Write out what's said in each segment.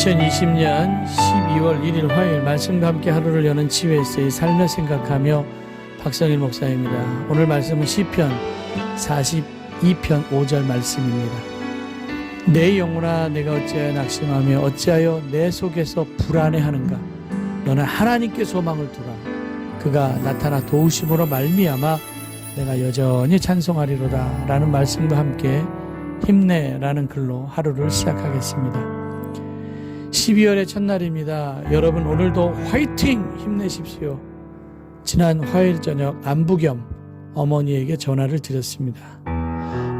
2020년 12월 1일 화요일 말씀과 함께 하루를 여는 치유에서의 삶을 생각하며 박성일 목사입니다. 오늘 말씀은 시편 42편 5절 말씀입니다. 내 영혼아 내가 어찌하여 낙심하며 어찌하여 내 속에서 불안해하는가 너는 하나님께 소망을 두라 그가 나타나 도우심으로 말미암아 내가 여전히 찬송하리로다 라는 말씀과 함께 힘내라는 글로 하루를 시작하겠습니다. 12월의 첫날입니다. 여러분 오늘도 화이팅 힘내십시오. 지난 화요일 저녁 안부겸 어머니에게 전화를 드렸습니다.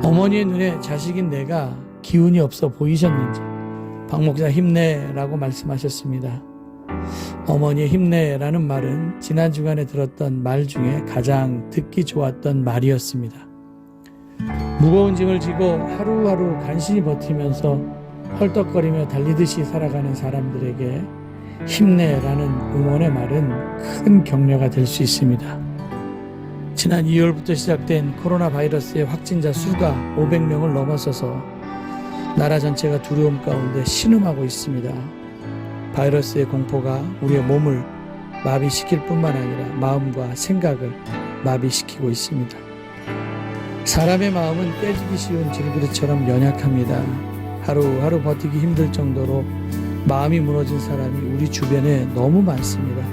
어머니의 눈에 자식인 내가 기운이 없어 보이셨는지 박 목사 힘내라고 말씀하셨습니다. 어머니의 힘내라는 말은 지난 주간에 들었던 말 중에 가장 듣기 좋았던 말이었습니다. 무거운 짐을 지고 하루하루 간신히 버티면서 헐떡거리며 달리듯이 살아가는 사람들에게 힘내라는 응원의 말은 큰 격려가 될 수 있습니다. 지난 2월부터 시작된 코로나 바이러스의 확진자 수가 500명을 넘어서서 나라 전체가 두려움 가운데 신음하고 있습니다. 바이러스의 공포가 우리의 몸을 마비시킬 뿐만 아니라 마음과 생각을 마비시키고 있습니다. 사람의 마음은 깨지기 쉬운 질그릇처럼 연약합니다. 하루하루 버티기 힘들 정도로 마음이 무너진 사람이 우리 주변에 너무 많습니다.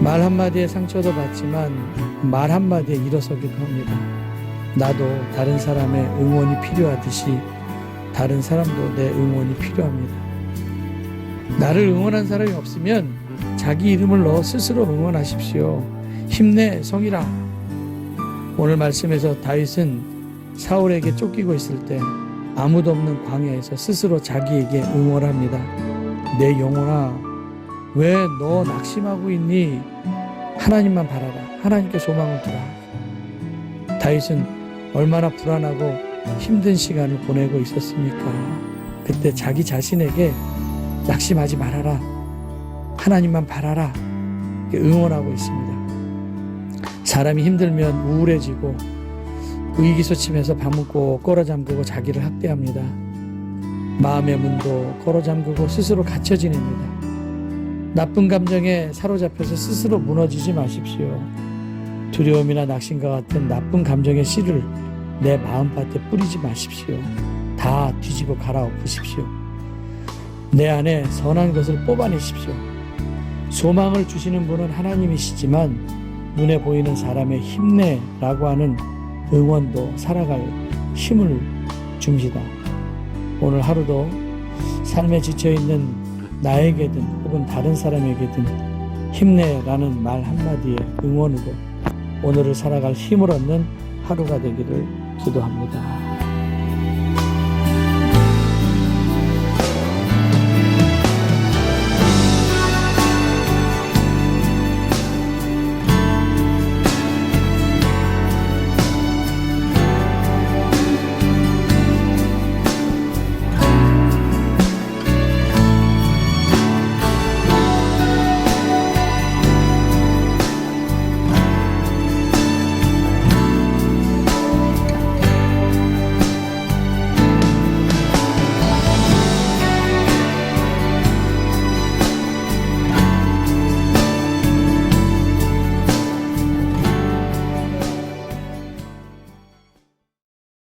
말 한마디에 상처도 받지만 말 한마디에 일어서기도 합니다. 나도 다른 사람의 응원이 필요하듯이 다른 사람도 내 응원이 필요합니다. 나를 응원한 사람이 없으면 자기 이름을 넣어 스스로 응원하십시오. 힘내 성이라. 오늘 말씀에서 다윗은 사울에게 쫓기고 있을 때 아무도 없는 광야에서 스스로 자기에게 응원합니다. 내 영혼아, 왜 너 낙심하고 있니? 하나님만 바라라. 하나님께 소망을 두라. 다윗은 얼마나 불안하고 힘든 시간을 보내고 있었습니까? 그때 자기 자신에게 낙심하지 말아라. 하나님만 바라라. 응원하고 있습니다. 사람이 힘들면 우울해지고 의기소침해서 꼭 걸어 잠그고 자기를 학대합니다. 마음의 문도 걸어 잠그고 스스로 갇혀 지냅니다. 나쁜 감정에 사로잡혀서 스스로 무너지지 마십시오. 두려움이나 낙심과 같은 나쁜 감정의 씨를 내 마음밭에 뿌리지 마십시오. 다 뒤집어 갈아엎으십시오. 내 안에 선한 것을 뽑아내십시오. 소망을 주시는 분은 하나님이시지만 눈에 보이는 사람의 힘내라고 하는 응원도 살아갈 힘을 줍니다. 오늘 하루도 삶에 지쳐있는 나에게든 혹은 다른 사람에게든 힘내라는 말 한마디의 응원으로 오늘을 살아갈 힘을 얻는 하루가 되기를 기도합니다.